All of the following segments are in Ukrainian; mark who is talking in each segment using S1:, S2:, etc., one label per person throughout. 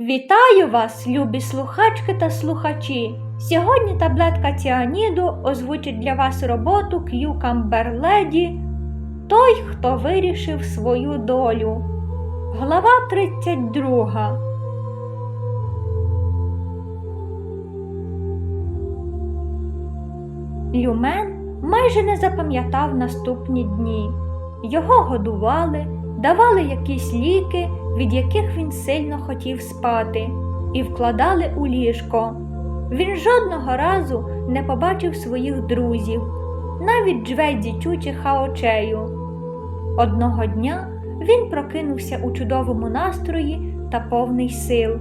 S1: Вітаю вас, любі слухачки та слухачі! Сьогодні таблетка ціаніду озвучить для вас роботу К'юкамбер Леді Той, хто вирішив свою долю. Глава 32. Люмен майже не запам'ятав наступні дні. Його годували, давали якісь ліки, від яких він сильно хотів спати, і вкладали у ліжко. Він жодного разу не побачив своїх друзів, навіть Джвейді Чу Хаочею. Одного дня він прокинувся у чудовому настрої та повний сил.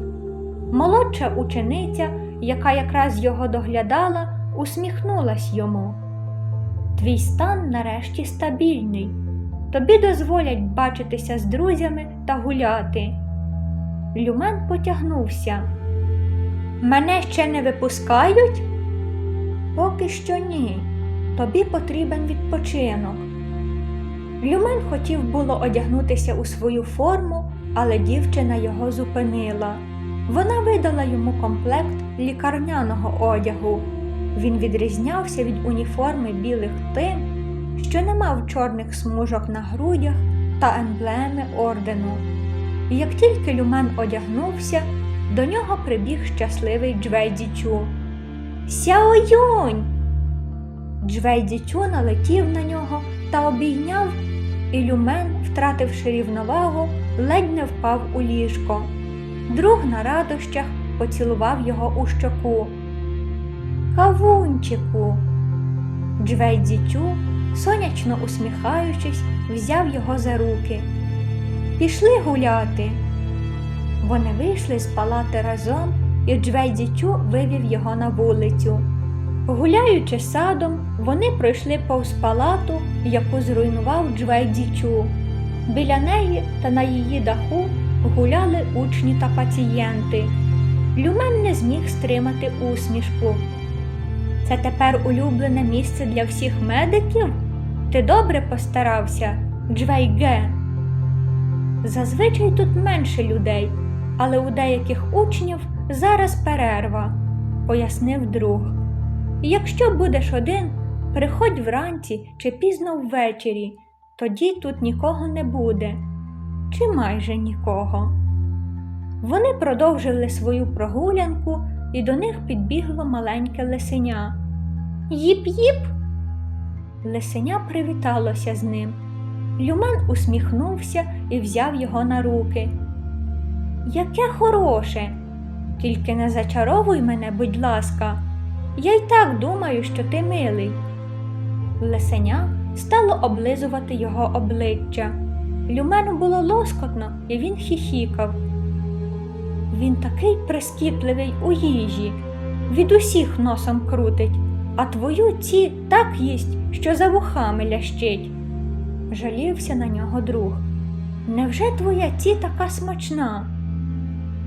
S1: Молодша учениця, яка якраз його доглядала, усміхнулась йому. Твій стан нарешті стабільний. Тобі дозволять бачитися з друзями та гуляти. Люмен потягнувся. Мене ще не випускають? Поки що ні. Тобі потрібен відпочинок. Люмен хотів було одягнутися у свою форму, але дівчина його зупинила. Вона видала йому комплект лікарняного одягу. Він відрізнявся від уніформи білих тим, що не мав чорних смужок на грудях та емблеми ордену. І як тільки Люмен одягнувся, до нього прибіг щасливий Джвейдічу. Сяо Юнь! Налетів на нього та обійняв, і Люмен, втративши рівновагу, ледь не впав у ліжко. Друг на радощах поцілував його у щоку. Кавунчику. Джвейдічу, сонячно усміхаючись, взяв його за руки. Пішли гуляти. Вони вийшли з палати разом, і Джвейдічу вивів його на вулицю. Гуляючи садом, вони пройшли повз палату, яку зруйнував Джвейдічу. Біля неї та на її даху гуляли учні та пацієнти. Люмен не зміг стримати усмішку. Це тепер улюблене місце для всіх медиків? Ти добре постарався, Джвейге. Зазвичай тут менше людей, але у деяких учнів зараз перерва, пояснив друг. Якщо будеш один, приходь вранці чи пізно ввечері, тоді тут нікого не буде, чи майже нікого. Вони продовжили свою прогулянку, і до них підбігло маленьке лисеня. Їп-їп. Лисеня привіталося з ним. Люмен усміхнувся і взяв його на руки. Яке хороше, тільки не зачаровуй мене, будь ласка. Я й так думаю, що ти милий. Лисеня стало облизувати його обличчя. Люмену було лоскотно, і він хіхікав. Він такий прискіпливий у їжі, від усіх носом крутить, а твою ці так їсть, що за вухами лящить. Жалівся на нього друг. Невже твоя ці така смачна?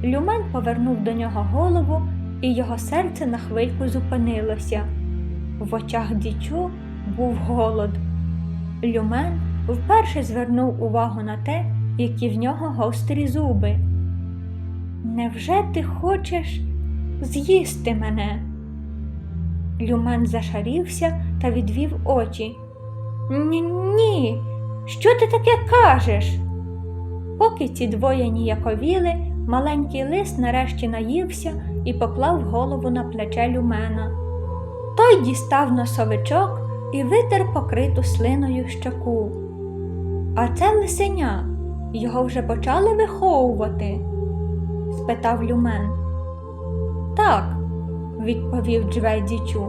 S1: Люмен повернув до нього голову, і його серце на хвильку зупинилося. В очах дічу був голод. Люмен вперше звернув увагу на те, які в нього гострі зуби. Невже ти хочеш з'їсти мене? Люмен зашарівся та відвів очі. Ні, ні, що ти таке кажеш? Поки ці двоє ніяковіли, маленький лис нарешті наївся і поклав голову на плече люмена. Той дістав носовичок і витер покриту слиною щоку. А це лисеня, його вже почали виховувати? спитав Люмен. Так, відповів Джвейдічу.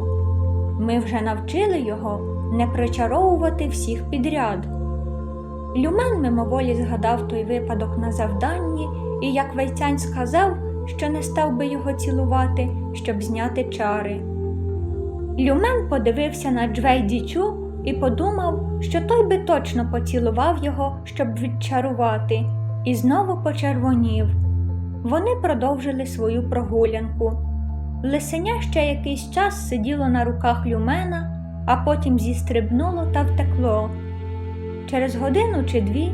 S1: Ми вже навчили його не причаровувати всіх підряд. Люмен мимоволі згадав той випадок на завданні і, як Вейцянь сказав, що не став би його цілувати, щоб зняти чари. Люмен подивився на Джвейдічу і подумав, що той би точно поцілував його, щоб відчарувати, і знову почервонів. Вони продовжили свою прогулянку. Лисеня ще якийсь час сиділо на руках люмена, а потім зістрибнуло та втекло. Через годину чи дві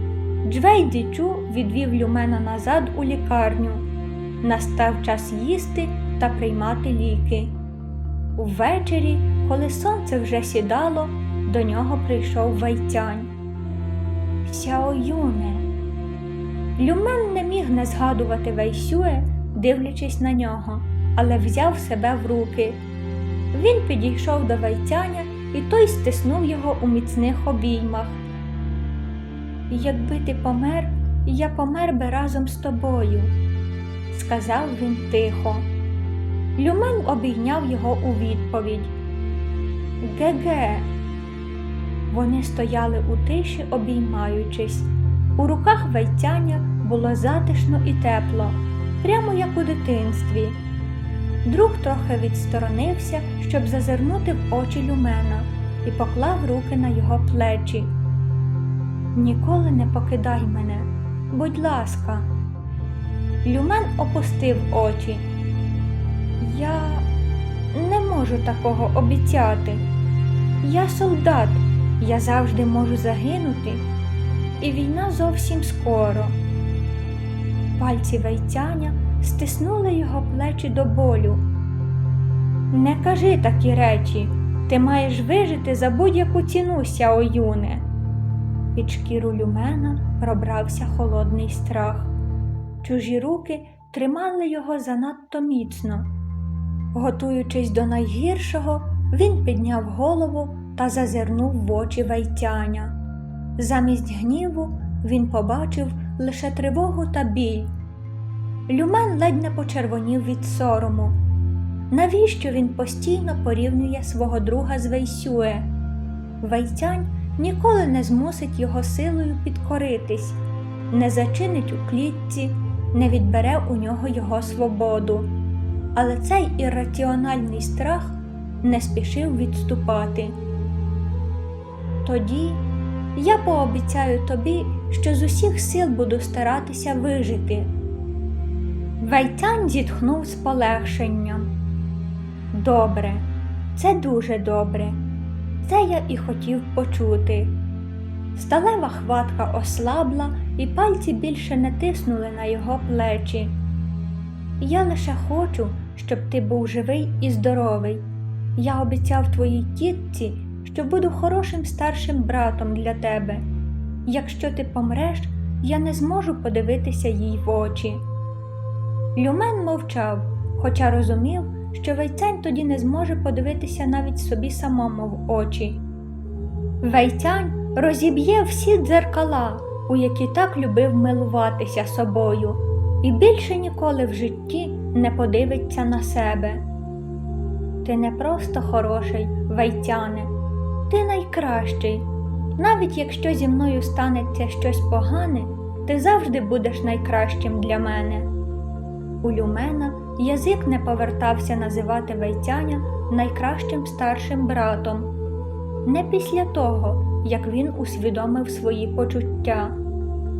S1: Джвейдічу відвів люмена назад у лікарню. настав час їсти та приймати ліки. Увечері, коли сонце вже сідало, до нього прийшов Вайтянь. Сяо Юне. Люмен не міг не згадувати Вейсюе, дивлячись на нього, але взяв себе в руки. Він підійшов до Вайтяня, і той стиснув його у міцних обіймах. Якби ти помер, я помер би разом з тобою, сказав він тихо. Люмен обійняв його у відповідь. Ге-ге. Вони стояли у тиші, обіймаючись. У руках вайтяня було затишно і тепло, прямо як у дитинстві. Друг трохи відсторонився, щоб зазирнути в очі Люмена, і поклав руки на його плечі. Ніколи не покидай мене, будь ласка. Люмен опустив очі. Я не можу такого обіцяти. Я солдат, я завжди можу загинути, і війна зовсім скоро. Пальці вейцяня стиснули його плечі до болю. Не кажи такі речі, ти маєш вижити за будь-яку ціну, Сяо Юне. Під шкіру люмена пробрався холодний страх. Чужі руки тримали його занадто міцно. Готуючись до найгіршого, він підняв голову та зазирнув в очі вайтяня. Замість гніву він побачив лише тривогу та біль. Люмен ледь не почервонів від сорому. Навіщо він постійно порівнює свого друга з Вейсюе? Вайтянь ніколи не змусить його силою підкоритись, не зачинить у клітці, не відбере у нього його свободу. Але цей ірраціональний страх не спішив відступати. Тоді я пообіцяю тобі, що з усіх сил буду старатися вижити. Вайтян зітхнув з полегшенням. Добре, це дуже добре. Це я і хотів почути. Сталева хватка ослабла, і пальці більше не тиснули на його плечі. Я лише хочу, щоб ти був живий і здоровий. Я обіцяв твоїй тітці, що буду хорошим старшим братом для тебе. Якщо ти помреш, я не зможу подивитися їй в очі. Люмен мовчав, хоча розумів, що Вейцянь тоді не зможе подивитися навіть собі самому в очі. Вейцянь розіб'є всі дзеркала, у які так любив милуватися собою, і більше ніколи в житті не подивиться на себе. Ти не просто хороший, Вейцяне, ти найкращий. Навіть якщо зі мною станеться щось погане, ти завжди будеш найкращим для мене. У Люмена язик не повертався називати Вейцяня найкращим старшим братом. Не після того, як він усвідомив свої почуття.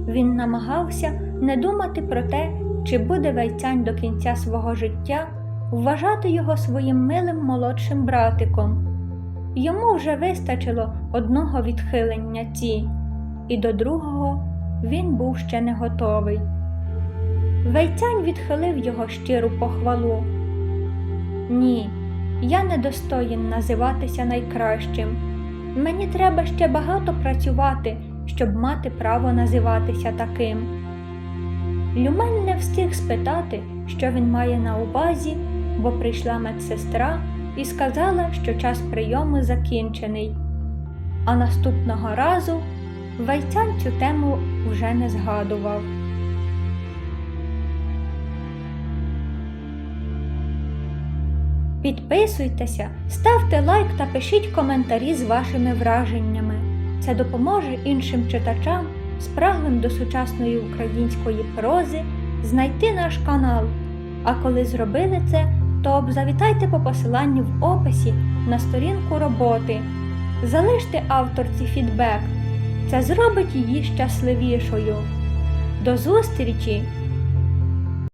S1: Він намагався не думати про те, чи буде Вейцянь до кінця свого життя вважати його своїм милим молодшим братиком. Йому вже вистачило одного відхилення ці, і до другого він був ще не готовий. Вейцянь відхилив його щиру похвалу. Ні, я недостоїн називатися найкращим. Мені треба ще багато працювати, щоб мати право називатися таким. Люмен не встиг спитати, що він має на увазі, бо прийшла медсестра і сказала, що час прийому закінчений. А наступного разу Вайцян цю тему вже не згадував. Підписуйтеся, ставте лайк та пишіть коментарі з вашими враженнями. Це допоможе іншим читачам, спраглим до сучасної української прози, знайти наш канал. А коли зробили це, то завітайте по посиланню в описі на сторінку роботи. Залиште авторці фідбек. Це зробить її щасливішою. До зустрічі!